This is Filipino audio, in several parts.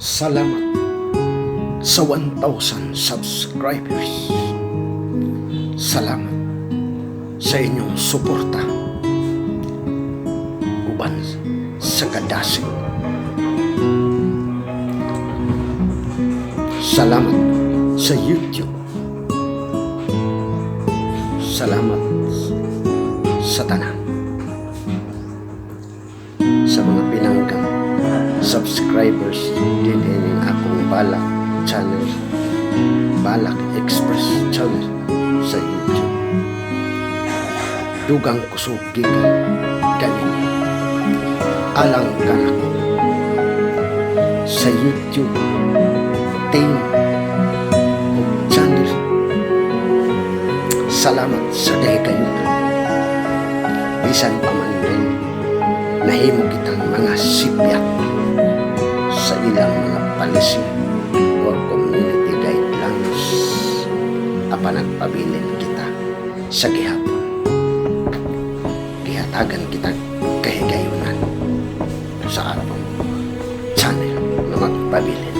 Salamat sa 1,000 subscribers. Salamat sa inyong suporta. Uban sa kadasig. Salamat sa YouTube. Salamat sa tanan. Subscribers din ining akong Balak channel, Balak Express channel sa YouTube. Dugang kusog gikan ganin. Alang ka na ko sa YouTube team channel. Salamat sa day kayo. Bisan pa man rin nahimo apan nagpabilin kita sa gihapon. Gihatagan kita kahigayunan sa atong channel na magpabilin.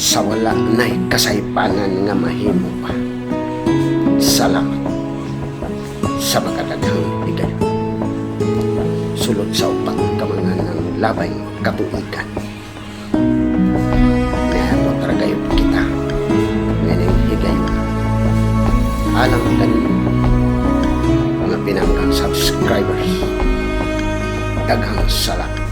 Sa wala na'y kasaypanan nga mahimo pa. Salamat sa makadaghang bigay sulod sa upat kamangan ng labay katuigan alang kanino mga pinanggang subscribers daghang salamat